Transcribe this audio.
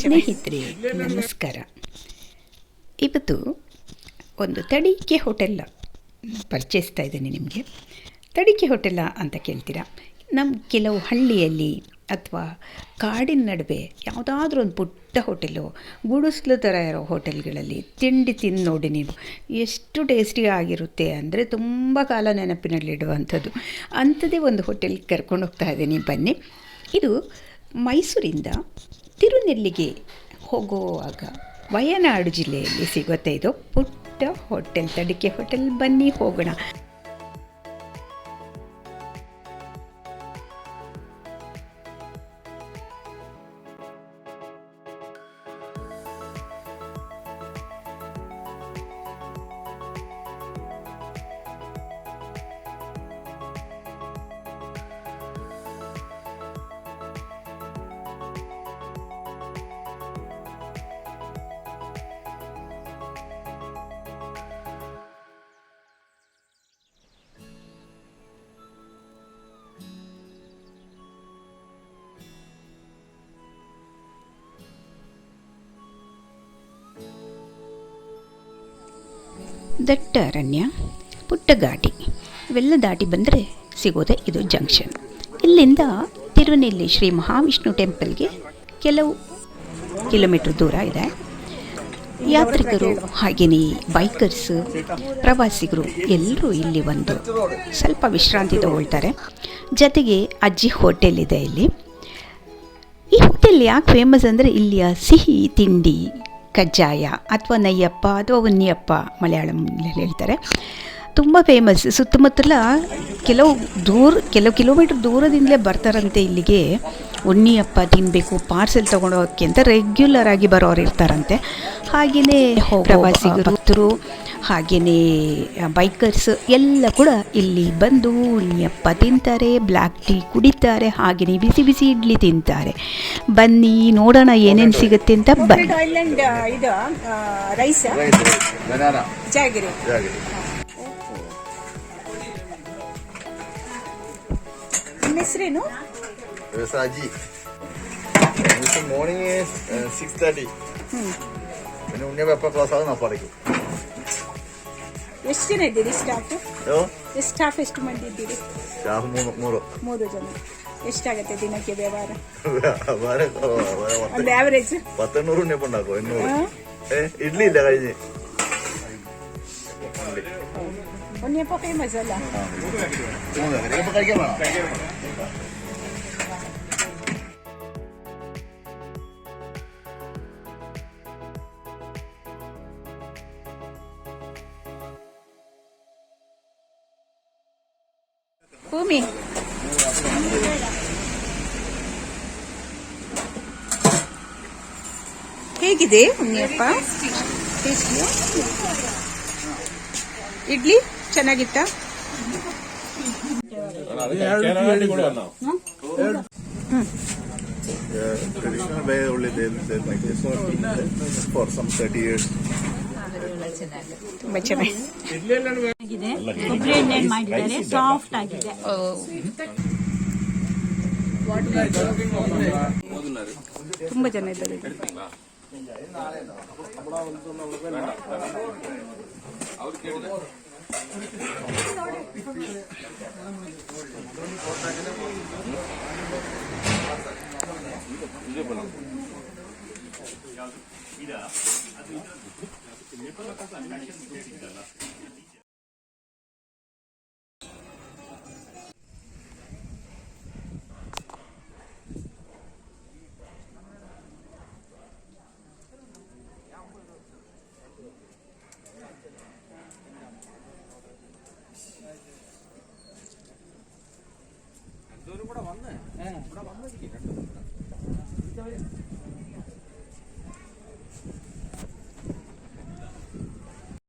ಸ್ನೇಹಿತರೆ, ನಮಸ್ಕಾರ. ಇವತ್ತು ಒಂದು ತಡಿಕೆ ಹೋಟೆಲ್ ಪರಿಚಯಿಸ್ತಾ ಇದ್ದೀನಿ ನಿಮಗೆ. ತಡಿಕೆ ಹೋಟೆಲ್ಲ ಅಂತ ಕೇಳ್ತೀರಾ? ನಮ್ಮ ಕೆಲವು ಹಳ್ಳಿಯಲ್ಲಿ ಅಥವಾ ಕಾಡಿನ ನಡುವೆ ಯಾವುದಾದ್ರೂ ಒಂದು ಪುಟ್ಟ ಹೋಟೆಲು, ಗುಡಿಸ್ಲು ಥರ ಇರೋ ಹೋಟೆಲ್ಗಳಲ್ಲಿ ತಿಂಡಿ ತಿಂದು ನೋಡಿ ನೀವು. ಎಷ್ಟು ಟೇಸ್ಟಿ ಆಗಿರುತ್ತೆ ಅಂದರೆ ತುಂಬ ಕಾಲ ನೆನಪಿನಲ್ಲಿಡುವಂಥದ್ದು. ಅಂಥದ್ದೇ ಒಂದು ಹೋಟೆಲ್ಗೆ ಕರ್ಕೊಂಡು ಹೋಗ್ತಾ ಇದ್ದೀನಿ. ಬನ್ನಿ. ಇದು ಮೈಸೂರಿಂದ ತಿರುನೆಲ್ಲಿಗೆ ಹೋಗುವಾಗ ವಯನಾಡು ಜಿಲ್ಲೆಯಲ್ಲಿ ಸಿಗುತ್ತೆ ಇದು ಪುಟ್ಟ ಹೋಟೆಲ್ ತಡಿಕೆ ಹೋಟೆಲ್. ಬನ್ನಿ ಹೋಗೋಣ. ದಟ್ಟ ಅರಣ್ಯ ಪುಟ್ಟ ಘಾಟಿ ಇವೆಲ್ಲ ದಾಟಿ ಬಂದರೆ ಸಿಗೋದೇ ಇದು ಜಂಕ್ಷನ್. ಇಲ್ಲಿಂದ ತಿರುನೆಲ್ಲಿ ಶ್ರೀ ಮಹಾವಿಷ್ಣು ಟೆಂಪಲ್ಗೆ ಕೆಲವು ಕಿಲೋಮೀಟ್ರ್ ದೂರ ಇದೆ. ಯಾತ್ರಿಕರು ಹಾಗೆಯೇ ಬೈಕರ್ಸ್, ಪ್ರವಾಸಿಗರು ಎಲ್ಲರೂ ಇಲ್ಲಿ ಒಂದು ಸ್ವಲ್ಪ ವಿಶ್ರಾಂತಿ ತಗೊಳ್ತಾರೆ. ಜೊತೆಗೆ ಅಜ್ಜಿ ಹೋಟೆಲ್ ಇದೆ ಇಲ್ಲಿ. ಈ ಹೋಟೆಲ್ ಯಾಕೆ ಫೇಮಸ್ ಅಂದರೆ ಇಲ್ಲಿಯ ಸಿಹಿ ತಿಂಡಿ ಕಜ್ಜಾಯ ಅಥವಾ ನಯ್ಯಪ್ಪ ಅಥವಾ ಉನ್ನಿಯಪ್ಪ ಮಲಯಾಳಂನಲ್ಲಿ ಹೇಳ್ತಾರೆ. ತುಂಬ ಫೇಮಸ್ ಸುತ್ತಮುತ್ತಲ ಕೆಲವು ದೂರ ಕೆಲವು ಕಿಲೋಮೀಟ್ರ್ ದೂರದಿಂದಲೇ ಬರ್ತಾರಂತೆ ಇಲ್ಲಿಗೆ. ಉಣ್ಣಿಯಪ್ಪ ತಿನ್ನಬೇಕು ಪಾರ್ಸೆಲ್ ತೊಗೊಂಡೋಗಕ್ಕೆ ಅಂತ ರೆಗ್ಯುಲರ್ ಆಗಿ ಬರೋರು ಇರ್ತಾರಂತೆ. ಹಾಗೆಯೇ ಪ್ರವಾಸಿಗರು ಹಾಗೆಯೇ ಬೈಕರ್ಸ್ ಎಲ್ಲ ಕೂಡ ಇಲ್ಲಿ ಬಂದು ಉಣ್ಣಿಯಪ್ಪ ತಿಂತಾರೆ ಬ್ಲ್ಯಾಕ್ ಟೀ ಕುಡಿತಾರೆ ಹಾಗೆಯೇ ಬಿಸಿ ಬಿಸಿ ಇಡ್ಲಿ ತಿಂತಾರೆ ಬನ್ನಿ ನೋಡೋಣ ಏನೇನು ಸಿಗುತ್ತೆ ಅಂತ ಬನ್ನಿ ಐಲ್ಯಾಂಡ್ ಇದು rice rice banana jaggery jaggery ನಿಮ್ಮ ಹೆಸರೇನು സാജി മോർണിംഗ് സിക്സ് തേർട്ടി പിന്നെ ഉണ്ണിയപ്പം എപ്പോൾ ക്ലോസ് ആകും അപ്പോൾ അടയ്ക്കും ಎಷ್ಟು ಜನ ಇದ್ದೀರಿ ಸ್ಟಾಫ್ ഓ ಎಷ್ಟು ಸ್ಟಾಫ್ ಎಷ್ಟು ಮಂದಿ ಇದ್ದೀರಿ സ്റ്റാഫ് മൂന്ന് മൂറ് ಮೂರು ಜನ ಎಷ್ಟಾಗತ್ತೆ ದಿನಕ್ಕೆ ವ್ಯವಹಾರ വേറെ കുറവാ. വേറെ ಒಂದು പത്ത് ಆವರೇಜ್ പത്തെണ്ണൂറ് ഉണ്ണിയപ്പം ഉണ്ടാക്കും എണ്ണൂറ് ആ. ഏ ഇഡ്ഡലി ഇല്ല കഴിഞ്ഞ് ಉಣ್ಣಿಯಪ್ಪ ಫೇಮಸ್ ಅಲ್ಲ ആ. മൂന്ന് ഇപ്പൊ കഴിക്കാൻ വേണം ಮಮ್ಮಿ ಹೇಗಿದೆ ಉನ್ನಿಯಪ್ಪ ಇಡ್ಲಿ ಚೆನ್ನಾಗಿತ್ತ? ಟ್ರೆಡಿಷನಲ್ ವೇ ಒಳ್ಳೆ ಫಾರ್ ಸಮ್ ತರ್ಟಿ ಇಯರ್ಸ್ ತುಂಬಾ ಚೆನ್ನಾಗಿದೆ. ಮಾಡಿದ್ದಾರೆ? ಸಾಫ್ಟ್ ಆಗಿದೆ. ತುಂಬಾ ಜನ ಇದ್ದಾರೆ. ಇದು どかなかさ、みんな一つい。